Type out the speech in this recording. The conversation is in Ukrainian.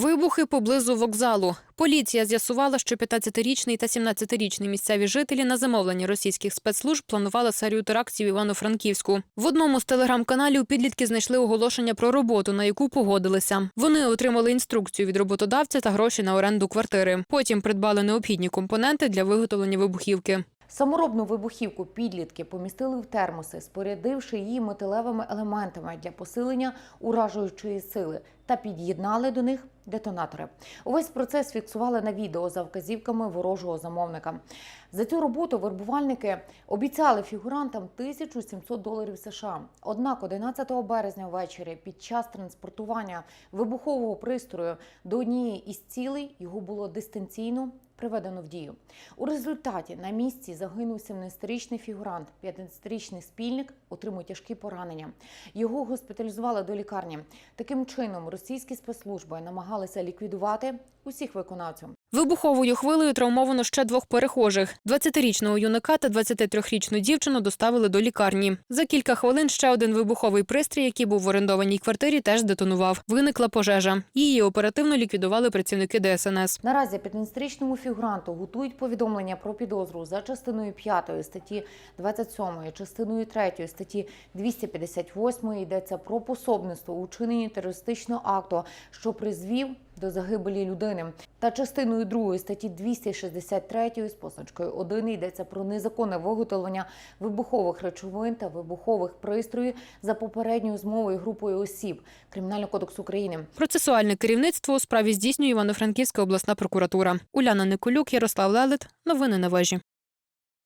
Вибухи поблизу вокзалу. Поліція з'ясувала, що 15-річний та 17-річний місцеві жителі на замовлення російських спецслужб планували серію терактів Івано-Франківську. В одному з телеграм-каналів підлітки знайшли оголошення про роботу, на яку погодилися. Вони отримали інструкцію від роботодавця та гроші на оренду квартири. Потім придбали необхідні компоненти для виготовлення вибухівки. Саморобну вибухівку підлітки помістили в термоси, спорядивши її металевими елементами для посилення уражуючої сили та під'єднали до них детонатори. Увесь процес фіксували на відео за вказівками ворожого замовника. За цю роботу вербувальники обіцяли фігурантам 1700 доларів США. Однак 11 березня ввечері під час транспортування вибухового пристрою до однієї із цілей його було дистанційно приведено в дію. У результаті на місці загинув 17-річний фігурант, 15-річний спільник отримує тяжкі поранення. Його госпіталізували до лікарні. Таким чином, російські спецслужби намагалися ліквідувати усіх виконавців. Вибуховою хвилею травмовано ще двох перехожих. 20-річного юнака та 23-річну дівчину доставили до лікарні. За кілька хвилин ще один вибуховий пристрій, який був в орендованій квартирі, теж детонував. Виникла пожежа. Її оперативно ліквідували працівники ДСНС. Наразі 15-річному фігуранту готують повідомлення про підозру за частиною 5 статті 27, частиною 3 статті 258 йдеться про пособництво у чиненні терористичного акту, що призвів до загибелі людини. Та частиною 2 статті 263 з позначкою 1 йдеться про незаконне виготовлення вибухових речовин та вибухових пристроїв за попередньою змовою групою осіб Кримінального кодексу України. Процесуальне керівництво у справі здійснює Івано-Франківська обласна прокуратура. Уляна Николюк, Ярослав Лелет. Новини на вежі.